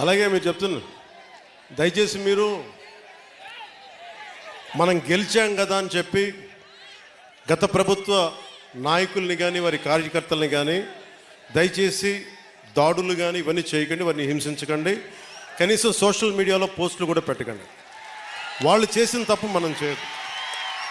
అలాగే మీరు చెప్తున్నారు. దయచేసి మీరు మనం గెలిచాం కదా అని చెప్పి గత ప్రభుత్వ నాయకుల్ని కానీ వారి కార్యకర్తల్ని కానీ దయచేసి దాడులు కానీ ఇవన్నీ చేయకండి వారిని హింసించకండి. కనీసం సోషల్ మీడియాలో పోస్టులు కూడా పెట్టకండి. వాళ్ళు చేసిన తప్పు మనం చేయదు